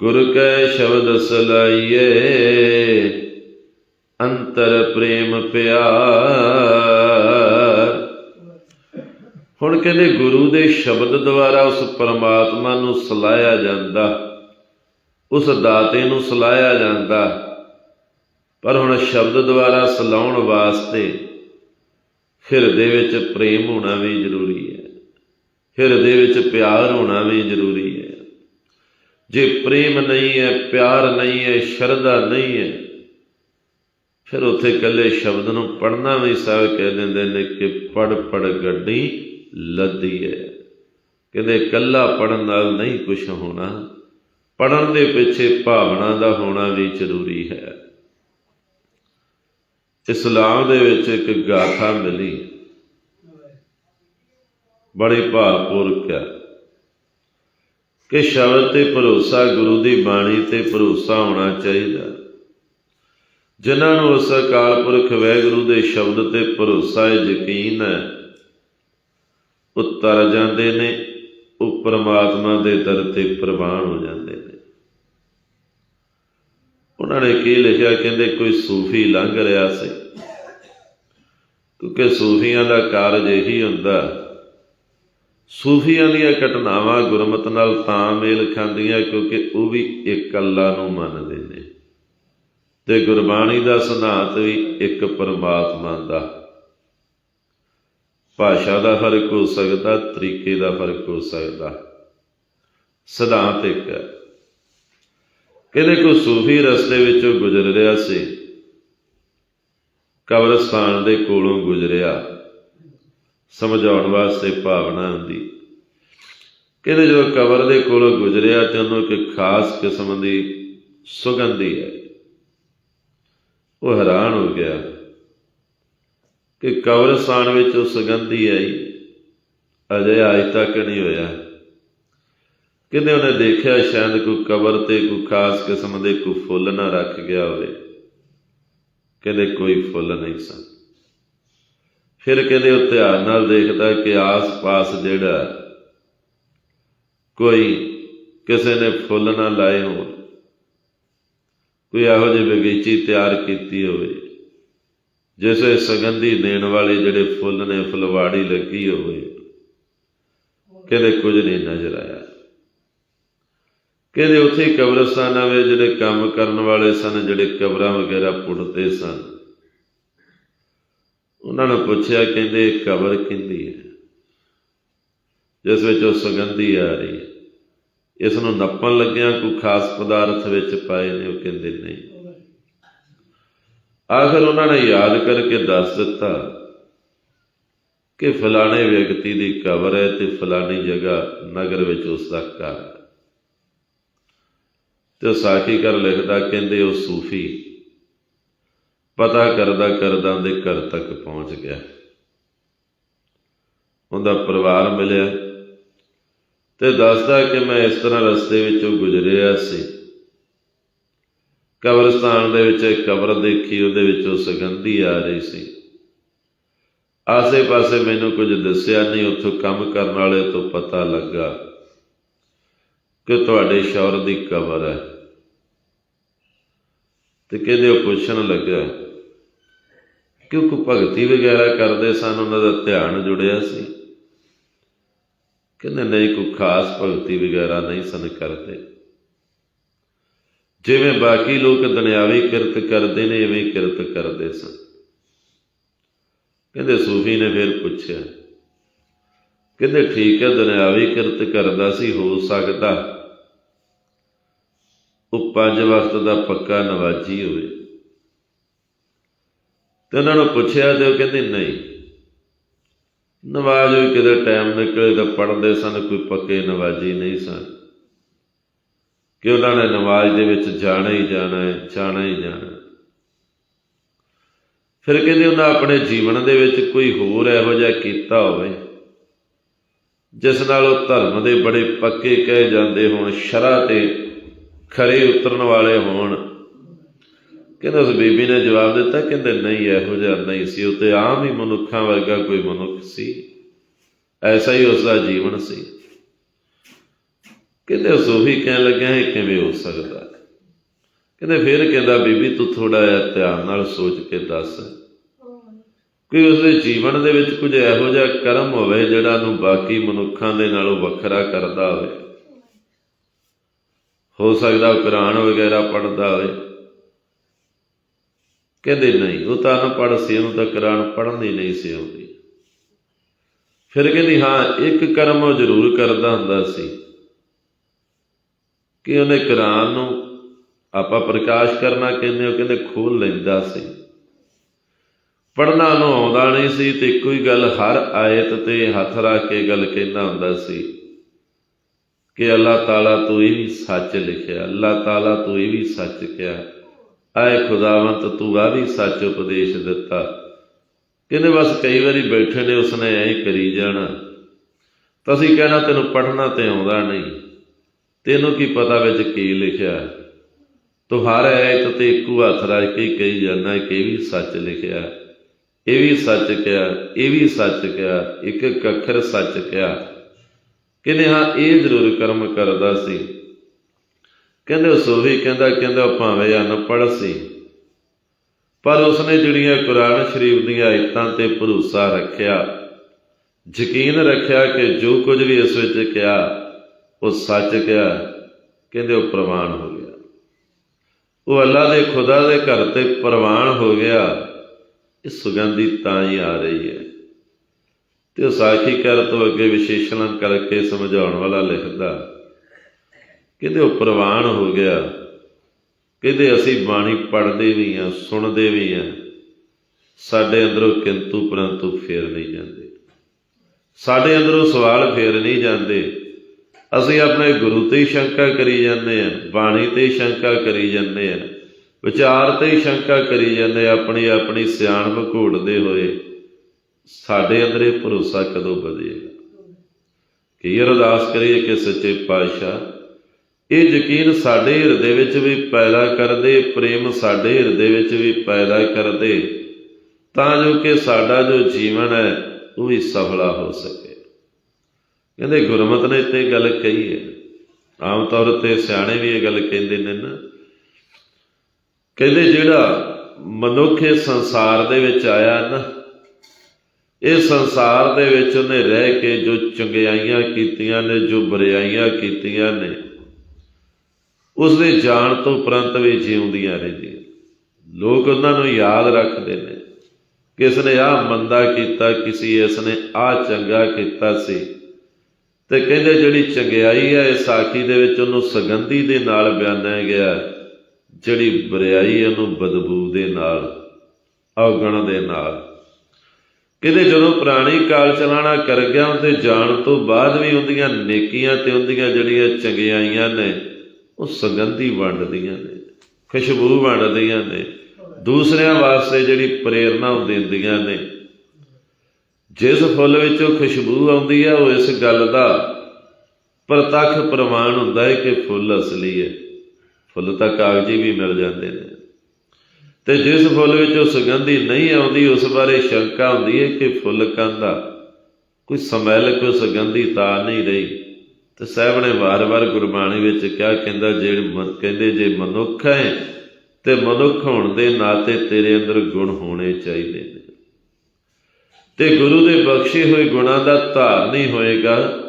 ਗੁਰ ਕੈ ਸ਼ਬਦ ਸਲਾਈਏ, ਅੰਤਰ ਪ੍ਰੇਮ ਪਿਆਰ। ਹੁਣ ਕਹਿੰਦੇ ਗੁਰੂ ਦੇ ਸ਼ਬਦ ਦੁਆਰਾ ਉਸ ਪਰਮਾਤਮਾ ਨੂੰ ਸਲਾਇਆ ਜਾਂਦਾ, ਉਸ ਦਾਤੇ ਨੂੰ ਸਲਾਇਆ ਜਾਂਦਾ। ਪਰ ਹੁਣ ਸ਼ਬਦ ਦੁਆਰਾ ਸਲਾਉਣ ਵਾਸਤੇ ਹਿਰਦੇ ਵਿੱਚ ਪ੍ਰੇਮ ਹੋਣਾ ਵੀ ਜ਼ਰੂਰੀ ਹੈ। ਹਿਰਦੇ ਵਿੱਚ ਪਿਆਰ ਹੋਣਾ ਵੀ ਜ਼ਰੂਰੀ ਜੇ ਪ੍ਰੇਮ ਨਹੀਂ ਹੈ, ਪਿਆਰ ਨਹੀਂ ਹੈ, ਸ਼ਰਧਾ ਨਹੀਂ ਹੈ, ਫਿਰ ਉੱਥੇ ਇਕੱਲੇ ਸ਼ਬਦ ਨੂੰ ਪੜਨਾ ਵੀ ਸਾਹਿਬ ਕਹਿ ਦਿੰਦੇ ਨੇ ਕਿ ਪੜ ਪੜ ਗੱਡੀ ਲੱਦੀ ਹੈ। ਕਹਿੰਦੇ ਇਕੱਲਾ ਪੜਨ ਨਾਲ ਨਹੀਂ ਕੁਝ ਹੋਣਾ। ਪੜਨ ਦੇ ਪਿੱਛੇ ਭਾਵਨਾ ਦਾ ਹੋਣਾ ਵੀ ਜ਼ਰੂਰੀ ਹੈ। ਇਸਲਾਮ ਦੇ ਵਿੱਚ ਇੱਕ ਗਾਥਾ ਮਿਲੀ। ਬੜੀ ਭਾਵਪੂਰਕ ਹੈ। ਕਿ ਸ਼ਬਦ ਤੇ ਭਰੋਸਾ ਗੁਰੂ ਦੀ ਬਾਣੀ ਤੇ ਭਰੋਸਾ ਹੋਣਾ ਚਾਹੀਦਾ। ਜਿਨ੍ਹਾਂ ਨੂੰ ਉਸ ਅਕਾਲ ਪੁਰਖ ਵੈਗੁਰੂ ਦੇ ਸ਼ਬਦ ਤੇ ਭਰੋਸਾ ਹੈ, ਯਕੀਨ ਹੈ, ਉਹ ਤਰ ਜਾਂਦੇ ਨੇ, ਉਹ ਪਰਮਾਤਮਾ ਦੇ ਦਰ ਤੇ ਪ੍ਰਵਾਨ ਹੋ ਜਾਂਦੇ ਨੇ। ਉਹਨਾਂ ਨੇ ਕੀ ਲਿਖਿਆ? ਕਹਿੰਦੇ, ਕੋਈ ਸੂਫੀ ਲੰਘ ਰਿਹਾ ਸੀ। ਕਿਉਂਕਿ ਸੂਫੀਆਂ ਦਾ ਕਾਰਜ ਇਹੀ ਹੁੰਦਾ ਸੂਫੀਆਂ ਦੀਆਂ ਘਟਨਾਵਾਂ ਗੁਰਮਤ ਨਾਲ ਤਾਂ ਮੇਲ ਖਾਂਦੀਆਂ ਕਿਉਂਕਿ ਉਹ ਵੀ ਇੱਕ ਅੱਲਾ ਨੂੰ ਮੰਨਦੇ ਨੇ। ਤੇ ਗੁਰਬਾਣੀ ਦਾ ਸਿਧਾਂਤ ਵੀ ਇੱਕ ਪਰਮਾਤਮਾ ਦਾ। ਭਾਸ਼ਾ ਦਾ ਫ਼ਰਕ ਹੋ ਸਕਦਾ, ਤਰੀਕੇ ਦਾ ਫ਼ਰਕ ਹੋ ਸਕਦਾ। ਸਿਧਾਂਤ ਇੱਕ ਹੈ। ਕਹਿੰਦੇ ਕੋ ਸੂਫੀ ਰਸਤੇ ਵਿੱਚੋਂ ਗੁਜ਼ਰ ਰਿਹਾ ਸੀ। ਕਬਰਸਤਾਨ ਦੇ ਕੋਲੋਂ ਗੁਜ਼ਰਿਆ। ਸਮਝਾਉਣ ਵਾਸਤੇ ਭਾਵਨਾ ਹੁੰਦੀ। ਕਹਿੰਦੇ ਜਦੋਂ ਕਬਰ ਦੇ ਕੋਲੋਂ ਗੁਜ਼ਰਿਆ ਤੇ ਉਹਨੂੰ ਇੱਕ ਖਾਸ ਕਿਸਮ ਦੀ ਸੁਗੰਧੀ ਆਈ। ਉਹ ਹੈਰਾਨ ਹੋ ਗਿਆ ਕਿ ਕਬਰਸਤਾਨ ਵਿੱਚ ਉਹ ਸੁਗੰਧੀ ਆਈ। ਅਜੇ ਅਜ ਤੱਕ ਨਹੀਂ ਹੋਇਆ। ਕਿਤੇ ਉਹਨੇ ਦੇਖਿਆ ਸ਼ਾਇਦ ਕੋਈ ਕਬਰ ਤੇ ਕੋਈ ਖਾਸ ਕਿਸਮ ਦੇ ਕੋਈ ਫੁੱਲ ਨਾ ਰੱਖ ਗਿਆ ਹੋਵੇ। ਕਹਿੰਦੇ ਕੋਈ ਫੁੱਲ ਨਹੀਂ ਸਨ। ਫਿਰ ਕਹਿੰਦੇ ਉਹ ਧਿਆਨ ਨਾਲ ਦੇਖਦਾ ਕਿ ਆਸ-ਪਾਸ ਜਿਹੜਾ ਕੋਈ ਕਿਸੇ ਨੇ ਫੁੱਲ ਨਾ ਲਾਏ ਹੋਣ, ਕੋਈ ਇਹੋ ਜਿਹੀ ਬਗੀਚੀ ਤਿਆਰ ਕੀਤੀ ਹੋਵੇ, ਜਿਸੇ ਸੁਗੰਧੀ ਦੇਣ ਵਾਲੇ ਜਿਹੜੇ ਫੁੱਲ ਨੇ, ਫੁਲਵਾੜੀ ਲੱਗੀ ਹੋਵੇ, ਕਹਿੰਦੇ ਕੁਝ ਨਹੀਂ ਨਜ਼ਰ ਆਇਆ। ਕਹਿੰਦੇ ਉੱਥੇ ਕਬਰਸਤਾਨਾਂ ਵਿੱਚ ਜਿਹੜੇ ਕੰਮ ਕਰਨ ਵਾਲੇ ਸਨ, ਜਿਹੜੇ ਕਬਰਾਂ ਵਗੈਰਾ ਪੁੱਟਦੇ ਸਨ ਉਹਨਾਂ ਨੇ ਪੁੱਛਿਆ, ਕਹਿੰਦੇ, ਇਹ ਕਬਰ ਕਿੰਦੀ ਹੈ? ਜਿਸ ਵਿੱਚ ਉਹ ਸੁਗੰਧੀ ਆ ਰਹੀ ਹੈ। ਇਸ ਨੂੰ ਨੱਪਣ ਲੱਗਿਆਂ ਕੋਈ ਖਾਸ ਪਦਾਰਥ ਵਿੱਚ ਪਾਏ ਨੇ, ਉਹ ਕਹਿੰਦੇ, ਨਹੀਂ। ਆਖਰ ਉਹਨਾਂ ਨੇ ਯਾਦ ਕਰਕੇ ਦੱਸ ਦਿੱਤਾ ਕਿ ਫਲਾਣੇ ਵਿਅਕਤੀ ਦੀ ਕਬਰ ਹੈ ਤੇ ਫਲਾਣੀ ਜਗ੍ਹਾ ਨਗਰ ਵਿੱਚ ਉਸ ਦਾ ਘਰ ਤੇ ਸਾਖੀ ਕਰ ਲਿਖਦਾ, ਕਹਿੰਦੇ, ਉਹ ਸੂਫੀ ਪਤਾ ਕਰਦਾ ਕਰਦਾ ਦੇ ਘਰ ਤੱਕ ਪਹੁੰਚ ਗਿਆ। ਉਹਦਾ ਪਰਿਵਾਰ ਮਿਲਿਆ ਤੇ ਦੱਸਦਾ ਕਿ ਮੈਂ ਇਸ ਤਰ੍ਹਾਂ ਰਸਤੇ ਵਿੱਚੋਂ ਗੁਜ਼ਰਿਆ ਸੀ। ਕਬਰਸਤਾਨ ਦੇ ਵਿੱਚ ਇੱਕ ਕਬਰ ਦੇਖੀ, ਉਹਦੇ ਵਿੱਚੋਂ ਸੁਗੰਧੀ ਆ ਰਹੀ ਸੀ। ਆਸੇ-ਪਾਸੇ ਮੈਨੂੰ ਕੁਝ ਦੱਸਿਆ ਨਹੀਂ, ਉੱਥੋਂ ਕੰਮ ਕਰਨ ਵਾਲੇ ਤੋਂ ਪਤਾ ਲੱਗਾ ਕਿ ਤੁਹਾਡੇ ਸ਼ੌਰ ਦੀ ਕਬਰ ਹੈ। ਤੇ ਕਹਿੰਦੇ ਉਹ ਪੁੱਛਣ ਲੱਗਾ ਕਿਉਂਕਿ ਭਗਤੀ ਵਗੈਰਾ ਕਰਦੇ ਸਨ? ਉਹਨਾਂ ਦਾ ਧਿਆਨ ਜੁੜਿਆ ਸੀ। ਕਹਿੰਦੇ, ਨਹੀਂ, ਕੋਈ ਖਾਸ ਭਗਤੀ ਵਗੈਰਾ ਨਹੀਂ ਸਨ ਕਰਦੇ। ਜਿਵੇਂ ਬਾਕੀ ਲੋਕ ਦੁਨਿਆਵੀ ਕਿਰਤ ਕਰਦੇ ਨੇ ਐਵੇਂ ਕਿਰਤ ਕਰਦੇ ਸਨ। ਕਹਿੰਦੇ, ਸੂਫੀ ਨੇ ਫਿਰ ਪੁੱਛਿਆ, ਕਹਿੰਦੇ, ਠੀਕ ਹੈ, ਦੁਨਿਆਵੀ ਕਿਰਤ ਕਰਦਾ ਸੀ, ਹੋ ਸਕਦਾ ਉਹ ਪੰਜ ਵਕਤ ਦਾ ਪੱਕਾ ਨਵਾਜੀ ਹੋਵੇ। ਤੇ ਉਹਨਾਂ ਨੂੰ ਪੁੱਛਿਆ ਤੇ ਉਹ ਕਹਿੰਦੇ, ਨਹੀਂ। ਨਵਾਜ਼ ਵੀ ਕਿਤੇ ਟਾਈਮ ਨਿਕਲੇ ਤਾਂ ਪੜ੍ਹਦੇ ਸਨ, ਕੋਈ ਪੱਕੇ ਨਵਾਜੀ ਨਹੀਂ ਸਨ। ਕਿ ਉਹਨਾਂ ਨੇ ਨਮਾਜ਼ ਦੇ ਵਿੱਚ ਜਾਣਾ ਹੀ ਜਾਣਾ ਹੈ, ਜਾਣਾ ਹੀ ਜਾਣਾ ਫਿਰ ਕਹਿੰਦੇ, ਉਹਨਾਂ ਆਪਣੇ ਜੀਵਨ ਦੇ ਵਿੱਚ ਕੋਈ ਹੋਰ ਇਹੋ ਜਿਹਾ ਕੀਤਾ ਹੋਵੇ, ਜਿਸ ਨਾਲ ਉਹ ਧਰਮ ਦੇ ਬੜੇ ਪੱਕੇ ਕਹਿ ਜਾਂਦੇ ਹੋਣ, ਸ਼ਰਾ ਤੇ ਖਰੇ ਉਤਰਨ ਵਾਲੇ ਹੋਣ। ਕਹਿੰਦਾ ਉਸ ਬੀਬੀ ਨੇ ਜਵਾਬ ਦਿੱਤਾ, ਕਹਿੰਦੇ ਨਹੀਂ, ਇਹੋ ਜਿਹਾ ਨਹੀਂ ਸੀ। ਉਹ ਤੇ ਆਮ ਹੀ ਮਨੁੱਖਾਂ ਵਰਗਾ ਕੋਈ ਮਨੁੱਖ ਸੀ। ਐਸਾ ਹੀ ਉਸ ਦਾ ਜੀਵਨ ਸੀ। ਕਹਿੰਦੇ ਉਹ ਸੂਫੀ ਕਹਿਣ ਲੱਗਿਆ ਇਹ ਕਿਵੇਂ ਹੋ ਸਕਦਾ? ਕਹਿੰਦੇ ਫਿਰ ਕਹਿੰਦਾ, ਬੀਬੀ ਤੂੰ ਥੋੜਾ ਜਿਹਾ ਧਿਆਨ ਨਾਲ ਸੋਚ ਕੇ ਦੱਸ। ਕਿ ਉਸਦੇ ਜੀਵਨ ਦੇ ਵਿੱਚ ਕੁਝ ਇਹੋ ਜਿਹਾ ਕਰਮ ਹੋਵੇ ਜਿਹੜਾ ਨੂੰ ਬਾਕੀ ਮਨੁੱਖਾਂ ਦੇ ਨਾਲੋਂ ਵੱਖਰਾ ਕਰਦਾ ਹੋਵੇ? ਹੋ ਸਕਦਾ ਉਹ ਕੁਰਾਨ ਵਗੈਰਾ ਪੜ੍ਹਦਾ ਹੋਵੇ। ਕਹਿੰਦੇ ਨਹੀਂ, ਉਹ ਤਾਂ ਅਨਪੜ੍ਹ ਸੀ, ਉਹਨੂੰ ਤਾਂ ਕੁਰਾਨ ਪੜ੍ਹਨ ਦੀ ਨਹੀਂ ਸੀ ਆਉਂਦੀ। ਫਿਰ ਕਹਿੰਦੀ, ਹਾਂ, ਇੱਕ ਕਰਮ ਉਹ ਜ਼ਰੂਰ ਕਰਦਾ ਹੁੰਦਾ ਸੀ ਕਿ ਉਹਨੇ ਕੁਰਾਨ ਨੂੰ ਆਪਾਂ ਪ੍ਰਕਾਸ਼ ਕਰਨਾ ਕਹਿੰਦੇ ਉਹ ਕਹਿੰਦੇ ਖੋਲ ਲੈਂਦਾ ਸੀ। ਪੜਨਾ ਨੂੰ ਆਉਂਦਾ ਨਹੀਂ ਸੀ ਤੇ ਇੱਕੋ ਹੀ ਗੱਲ, ਹਰ ਆਇਤ ਤੇ ਹੱਥ ਰੱਖ ਕੇ ਗੱਲ ਕਹਿੰਦਾ ਹੁੰਦਾ ਸੀ। ਕਿ ਅੱਲਾਹ ਤਾਲਾ ਤੂੰ ਇਹ ਵੀ ਸੱਚ ਲਿਖਿਆ, ਅੱਲਾਹ ਤਾਲਾ ਤੂੰ ਇਹ ਵੀ ਸੱਚ ਕਿਹਾ। ਆਏ ਖੁਦਾਵੰਤ ਤੂੰ ਆ ਵੀ ਸੱਚ ਉਪਦੇਸ਼ ਦਿੱਤਾ। ਕਹਿੰਦੇ ਬਸ ਕਈ ਵਾਰੀ ਬੈਠੇ ਨੇ, ਉਸਨੇ ਐਂ ਕਰੀ ਜਾਣਾ। ਤਾਂ ਅਸੀਂ ਕਹਿਣਾ, ਤੈਨੂੰ ਪੜਨਾ ਤੇ ਆਉਂਦਾ ਨਹੀਂ। ਤੈਨੂੰ ਕੀ ਪਤਾ ਵਿੱਚ ਕੀ ਲਿਖਿਆ? ਹੈ? ਤੂੰ ਹਰ ਆਇਤ ਤੇ ਇੱਕੋ ਹੱਥ ਰੱਖ ਕੇ ਕਹੀ ਜਾਂਦਾ ਕਿ ਇਹ ਵੀ ਸੱਚ ਲਿਖਿਆ। ਇਹ ਵੀ ਸੱਚ ਕਿਹਾ, ਇਹ ਵੀ ਸੱਚ ਕਿਹਾ ਇੱਕ ਇੱਕ ਅੱਖਰ ਸੱਚ ਕਿਹਾ। ਕਹਿੰਦੇ ਹਾਂ ਇਹ ਜ਼ਰੂਰ ਕਰਮ ਕਰਦਾ ਸੀ। ਕਹਿੰਦੇ ਉਹ ਸੋਹੀ, ਕਹਿੰਦਾ ਕਹਿੰਦਾ ਉਹ ਭਾਵੇਂ ਅਨਪੜ੍ਹ ਸੀ। ਪਰ ਉਸਨੇ ਜਿਹੜੀਆਂ ਕੁਰਾਨ ਸ਼ਰੀਫ ਦੀਆਂ ਆਇਤਾਂ ਤੇ ਭਰੋਸਾ ਰੱਖਿਆ, ਯਕੀਨ ਰੱਖਿਆ ਕਿ ਜੋ ਕੁਝ ਵੀ ਇਸ ਵਿੱਚ ਕਿਹਾ, ਉਹ ਸੱਚ ਕਿਹਾ, ਕਹਿੰਦੇ ਉਹ ਪ੍ਰਵਾਨ ਹੋ ਗਿਆ। ਉਹ ਅੱਲਾ ਦੇ ਖੁਦਾ ਦੇ ਘਰ ਤੇ ਪ੍ਰਵਾਨ ਹੋ ਗਿਆ, ਇਹ ਸੁਗੰਧੀ ਤਾਂ ਹੀ ਆ ਰਹੀ ਹੈ। ਤੇ ਉਹ ਤੋਂ ਅੱਗੇ ਵਿਸ਼ੇਸ਼ਣ ਕਰਕੇ ਸਮਝਾਉਣ ਵਾਲਾ ਲਿਖਦਾ। ਕਹਿੰਦੇ ਉਹ ਪ੍ਰਵਾਨ ਹੋ ਗਿਆ। ਕਹਿੰਦੇ ਅਸੀਂ ਬਾਣੀ ਪੜ੍ਹਦੇ ਵੀ ਆ ਸੁਣਦੇ ਵੀ ਆ ਸਾਡੇ ਅੰਦਰੋਂ ਕਿੰਤੂ ਪਰੰਤੂ ਫੇਰ ਨਹੀਂ ਜਾਂਦੇ। ਸਾਡੇ ਅੰਦਰੋਂ ਸਵਾਲ ਫੇਰ ਨਹੀਂ ਜਾਂਦੇ। ਅਸੀਂ ਆਪਣੇ ਗੁਰੂ ਤੇ ਸ਼ੰਕਾ ਕਰੀ ਜਾਂਦੇ ਆ ਬਾਣੀ ਤੇ ਸ਼ੰਕਾ ਕਰੀ ਜਾਂਦੇ ਆ ਵਿਚਾਰ ਤੇ ਸ਼ੰਕਾ ਕਰੀ ਜਾਂਦੇ ਆਪਣੀ ਆਪਣੀ ਸਿਆਣਪ ਘੋੜਦੇ ਹੋਏ। ਸਾਡੇ ਅੰਦਰ ਇਹ ਭਰੋਸਾ ਕਦੋਂ ਵਧੇਗਾ? ਕਿ ਅਰਦਾਸ ਕਰੀਏ ਕਿ ਸੱਚੇ ਪਾਤਸ਼ਾਹ, ਇਹ ਯਕੀਨ ਸਾਡੇ ਹਿਰਦੇ ਵਿੱਚ ਵੀ ਪੈਦਾ ਕਰਦੇ, ਪ੍ਰੇਮ ਸਾਡੇ ਹਿਰਦੇ ਵਿੱਚ ਵੀ ਪੈਦਾ ਕਰਦੇ, ਤਾਂ ਜੋ ਕਿ ਸਾਡਾ ਜੋ ਜੀਵਨ ਹੈ, ਉਹ ਵੀ ਸਫਲਾ ਹੋ ਸਕੇ। ਕਹਿੰਦੇ ਗੁਰਮਤ ਨੇ ਤੇ ਗੱਲ ਕਹੀ ਹੈ। ਆਮ ਤੌਰ ਤੇ ਸਿਆਣੇ ਵੀ ਇਹ ਗੱਲ ਕਹਿੰਦੇ ਨੇ ਨਾ। ਕਹਿੰਦੇ ਜਿਹੜਾ ਮਨੁੱਖ ਇਸ ਸੰਸਾਰ ਦੇ ਵਿੱਚ ਆਇਆ ਨਾ ਇਹ ਸੰਸਾਰ ਦੇ ਵਿੱਚ ਉਹਨੇ ਰਹਿ ਕੇ ਜੋ ਚੰਗਿਆਈਆਂ ਕੀਤੀਆਂ ਨੇ, ਜੋ ਬਰਿਆਈਆਂ ਕੀਤੀਆਂ ਨੇ ਉਸ ਦੇ ਜਾਣ ਤੋਂ ਉਪਰੰਤ ਵੀ ਜਿਉਂਦੀਆਂ ਰਹਿੰਦੀਆਂ ਲੋਕ ਉਹਨਾਂ ਨੂੰ ਯਾਦ ਰੱਖਦੇ ਨੇ ਕਿਸ ਨੇ ਆਹ ਮੰਦਾ ਕੀਤਾ, ਕਿਸੇ ਇਸ ਨੇ ਆਹ ਚੰਗਾ ਕੀਤਾ ਸੀ। ਤੇ ਕਹਿੰਦੇ ਜਿਹੜੀ ਚੰਗਿਆਈ ਹੈ, ਇਸ ਸਾਖੀ ਦੇ ਵਿੱਚ ਉਹਨੂੰ ਸੁਗੰਧੀ ਦੇ ਨਾਲ ਬਿਆਨਿਆ ਗਿਆ। ਜਿਹੜੀ ਬਰਿਆਈ ਉਹਨੂੰ ਬਦਬੂ ਦੇ ਨਾਲ, ਔਗਣ ਦੇ ਨਾਲ। ਕਿਤੇ ਜਦੋਂ ਪੁਰਾਣੀ ਕਾਲ ਚਲਾਣਾ ਕਰ ਗਿਆ, ਉਹਦੇ ਜਾਣ ਤੋਂ ਬਾਅਦ ਵੀ ਉਹਦੀਆਂ ਨੇਕੀਆਂ ਤੇ ਉਹਦੀਆਂ ਜਿਹੜੀਆਂ ਚੰਗਿਆਈਆਂ ਨੇ, ਉਹ ਸੁਗੰਧੀ ਵੰਡਦੀਆਂ ਨੇ, ਖੁਸ਼ਬੂ ਵੰਡਦੀਆਂ ਨੇ, ਦੂਸਰਿਆਂ ਵਾਸਤੇ ਜਿਹੜੀ ਪ੍ਰੇਰਣਾ ਉਹ ਦਿੰਦੀਆਂ ਨੇ। ਜਿਸ ਫੁੱਲ ਵਿੱਚੋਂ ਖੁਸ਼ਬੂ ਆਉਂਦੀ ਹੈ, ਉਹ ਇਸ ਗੱਲ ਦਾ ਪ੍ਰਤੱਖ ਪ੍ਰਮਾਣ ਹੁੰਦਾ ਹੈ ਕਿ ਫੁੱਲ ਅਸਲੀ ਹੈ। ਫੁੱਲ ਤਾਂ ਕਾਗਜ਼ੀ ਵੀ ਮਿਲ ਜਾਂਦੇ ਨੇ। ਤੇ ਜਿਸ ਫੁੱਲ ਵਿੱਚ ਉਹ ਸੁਗੰਧੀ ਨਹੀਂ ਆਉਂਦੀ, ਉਸ ਬਾਰੇ ਸ਼ੰਕਾ ਹੁੰਦੀ ਹੈ ਕਿ ਫੁੱਲ ਕੰਦਾ ਕੋਈ ਸਮੈਲ, ਕੋਈ ਸੁਗੰਧੀ ਤਾਂ ਨਹੀਂ ਰਹੀ। ਤੇ ਸਾਹਿਬ ਨੇ ਵਾਰ-ਵਾਰ ਗੁਰਬਾਣੀ ਵਿੱਚ ਕਿਹਾ ਕਹਿੰਦਾ ਜਿਹੜੇ ਮਨ, ਕਹਿੰਦੇ ਜੇ ਮਨੁੱਖ ਹੈ, ਤੇ ਮਨੁੱਖ ਹੋਣ ਦੇ ਨਾਤੇ ਤੇਰੇ ਅੰਦਰ ਗੁਣ ਹੋਣੇ ਚਾਹੀਦੇ ਨੇ। ਤੇ ਗੁਰੂ ਦੇ ਬਖਸ਼ੇ ਹੋਏ ਗੁਣਾਂ ਦਾ ਧਾਰ ਨਹੀਂ ਹੋਏਗਾ,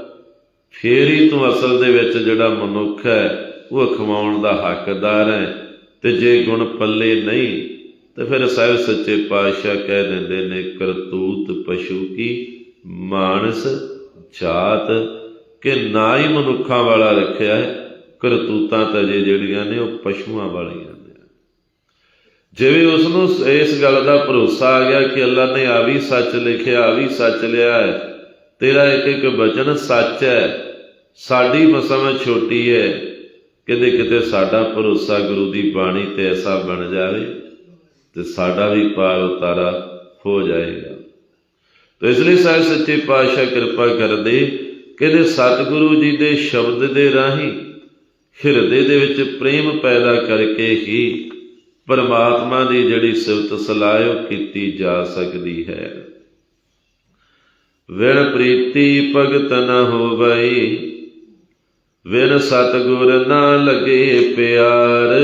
ਫੇਰ ਹੀ ਤੂੰ ਅਸਲ ਦੇ ਵਿੱਚ ਜਿਹੜਾ ਮਨੁੱਖ ਹੈ, ਉਹ ਖਵਾਉਣ ਦਾ ਹੱਕਦਾਰ ਹੈ। ਤੇ ਜੇ ਗੁਣ ਪੱਲੇ ਨਹੀਂ, ਤੇ ਫਿਰ ਸਾਹਿਬ ਸੱਚੇ ਪਾਤਸ਼ਾਹ ਕਹਿ ਦਿੰਦੇ ਨੇ, ਕਰਤੂਤ ਪਸ਼ੂ ਕੀ? ਮਾਨਸ, ਜਾਤ ਕਿ ਨਾ ਹੀ ਮਨੁੱਖਾਂ ਵਾਲਾ ਰੱਖਿਆ ਹੈ? ਕਰਤੂਤਾਂ ਤਾਂ ਜੇ ਜਿਹੜੀਆਂ ਨੇ, ਉਹ ਪਸ਼ੂਆਂ ਵਾਲੀਆਂ ਨੇ। ਜਿਵੇਂ ਉਸ ਨੂੰ ਇਸ ਗੱਲ ਦਾ ਭਰੋਸਾ ਆ ਗਿਆ ਕਿ ਅੱਲਾ ਨੇ ਆ ਵੀ ਸੱਚ ਲਿਖਿਆ, ਆ ਵੀ ਸੱਚ ਲਿਆ ਹੈ। ਤੇਰਾ ਇੱਕ ਇੱਕ ਬਚਨ ਸੱਚ ਹੈ। ਸਾਡੀ ਮਸਮ ਛੋਟੀ ਹੈ। ਕਿਤੇ ਕਿਤੇ ਸਾਡਾ ਭਰੋਸਾ ਗੁਰੂ ਦੀ ਬਾਣੀ ਤੇ ਐਸਾ ਬਣ ਜਾਵੇ ਤੇ ਸਾਡਾ ਵੀ ਪਾਰ ਉਤਾਰਾ ਹੋ ਜਾਏਗਾ। ਤੇ ਇਸ ਲਈ ਸਾਹਿਬ ਸੱਚੇ ਪਾਤਸ਼ਾਹ ਕਿਰਪਾ ਕਰਦੇ ਕਹਿੰਦੇ ਸਤਿਗੁਰੂ ਜੀ ਦੇ ਸ਼ਬਦ ਦੇ ਰਾਹੀਂ ਹਿਰਦੇ ਦੇ ਵਿੱਚ ਪ੍ਰੇਮ ਪੈਦਾ ਕਰਕੇ ਹੀ ਪਰਮਾਤਮਾ ਦੀ ਜਿਹੜੀ ਸਿਫਤ ਸਲਾਹ ਉਹ ਕੀਤੀ ਜਾ ਸਕਦੀ ਹੈ। ਵਿਣ ਪ੍ਰੀਤੀ ਭਗਤ ਨ ਹੋਵਈ ਵਿਰ ਸਤਗੁਰ ਨਾ ਲਗੇ ਪਿਆਰ।